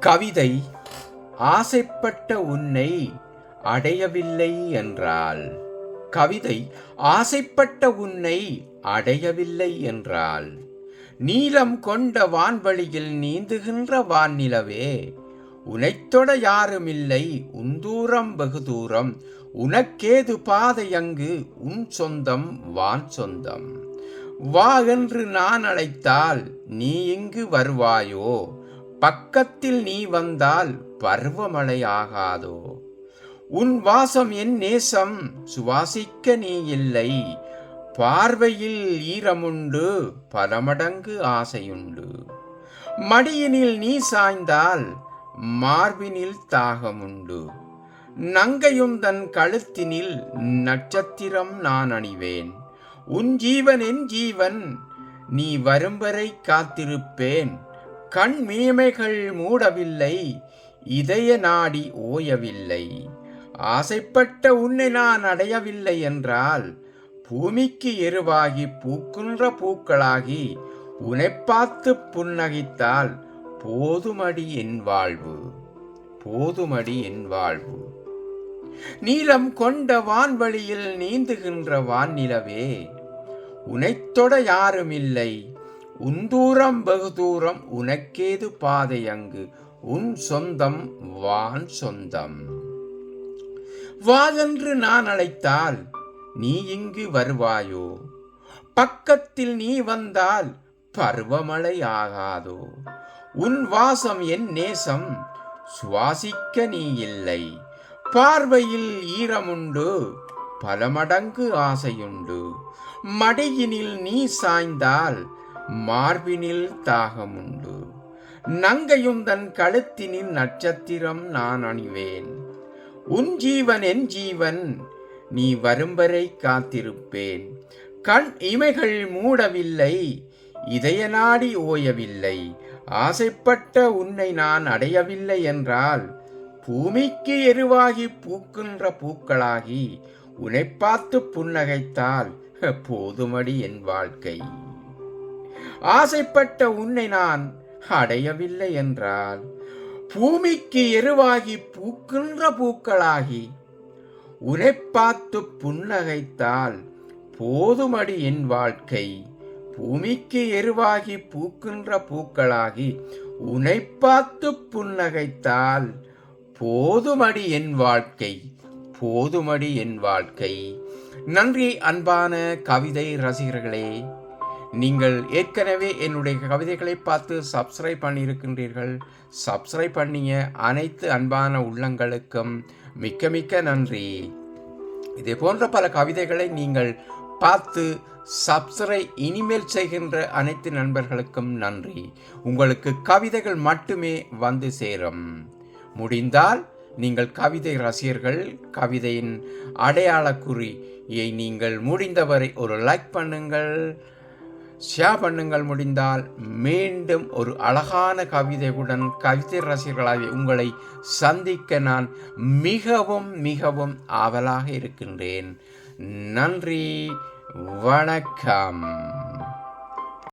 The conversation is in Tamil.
கவிதை ஆசைப்பட்ட உன்னை அடையவில்லை என்றால் கவிதை ஆசைப்பட்ட உன்னை அடையவில்லை என்றால் நீலம் கொண்ட வான்வழியில் நீந்துகின்ற வான்நிலவே உனைத்தொட யாருமில்லை உந்தூரம் வெகு தூரம் உனக்கேது பாதை அங்கு உன் சொந்தம் வான் சொந்தம். வா என்று நான் அழைத்தால் நீ இங்கு வருவாயோ பக்கத்தில் நீ வந்தால் பருவமழை ஆகாதோ உன் வாசம் என் நேசம் சுவாசிக்க நீ இல்லை. பார்வையில் ஈரமுண்டு பல மடங்கு ஆசையுண்டு. மடியினில் நீ சாய்ந்தால் மார்பினில் தாகமுண்டு. நங்கையும் தன் கழுத்தினில் நட்சத்திரம் நான் அணிவேன். உன் ஜீவன் என் ஜீவன் நீ வரும் வரை காத்திருப்பேன். கண் மீமைகள் மூடவில்லை இதய நாடி ஓயவில்லை. ஆசைப்பட்ட உன்னை நான் அடையவில்லை என்றால் பூமிக்கு எருவாகி பூக்குன்ற பூக்களாகி உனை பார்த்து புன்னகித்தால் போதுமடி என் வாழ்வு போதுமடி என் வாழ்வு. நீலம் கொண்ட வான்வழியில் நீந்துகின்ற வான்நிலவே உனைத்தொட யாரும் உந்தூரம் வெகு தூரம் உனக்கேது பாதை அங்கு? உன் சொந்தம் வான் சொந்தம். வாதென்று நான் அழைத்தால் நீ இங்கு வருவாயோ? பக்கத்தில் நீ வந்தால் பருவமழை ஆகாதோ? உன் வாசம் என் நேசம் சுவாசிக்க நீ இல்லை. பார்வையில் ஈரமுண்டு பல மடங்கு ஆசையுண்டு. மடியினில் நீ சாய்ந்தால் மார்பினில் தாகமுண்டு. நங்கையும் தன் கழுத்தினின் நட்சத்திரம் நான் அணிவேன். உன் ஜீவன் என் ஜீவன் நீ வரும்பரை காத்திருப்பேன். கண் இமைகள் மூடவில்லை இதய நாடி ஓயவில்லை. ஆசைப்பட்ட உன்னை நான் அடையவில்லை என்றால் பூமிக்கு எருவாகி பூக்கின்ற பூக்களாகி உன்னை பார்த்து புன்னகைத்தால் போதுமடி என் வாழ்க்கை. ஆசைப்பட்ட உன்னை நான் அடையவில்லை என்றால் பூமிக்கு எருவாகி பூக்கின்ற பூக்களாகி உரை பார்த்து புன்னகைத்தால் போதுமடி என் வாழ்க்கை. பூமிக்கு எருவாகி பூக்கின்ற பூக்களாகி உனை பார்த்து புன்னகைத்தால் போதுமடி என் வாழ்க்கை. போதுமடி என் வாழ்க்கை. நன்றி அன்பான கவிதை ரசிகர்களே. நீங்கள் ஏற்கனவே என்னுடைய கவிதைகளை பார்த்து சப்ஸ்கிரைப் பண்ணியிருக்கின்றீர்கள். சப்ஸ்கிரைப் பண்ணிய அனைத்து அன்பான உள்ளங்களுக்கும் மிக்க மிக்க நன்றி. இதே போன்ற பல கவிதைகளை நீங்கள் பார்த்து சப்ஸ்கிரை இனிமேல் செய்கின்ற அனைத்து நண்பர்களுக்கும் நன்றி. உங்களுக்கு கவிதைகள் மட்டுமே வந்து சேரும். முடிந்தால் நீங்கள் கவிதை ரசிகர்கள் கவிதையின் அடையாள குறியை நீங்கள் முடிந்தவரை ஒரு லைக் பண்ணுங்கள். ஷேர் பண்ணுங்கள் முடிந்தால் மீண்டும் ஒரு அழகான கவிதையுடன் கவிதை ரசிகர்களாக உங்களை சந்திக்க நான் மிகவும் மிகவும் ஆவலாக இருக்கின்றேன். நன்றி வணக்கம்.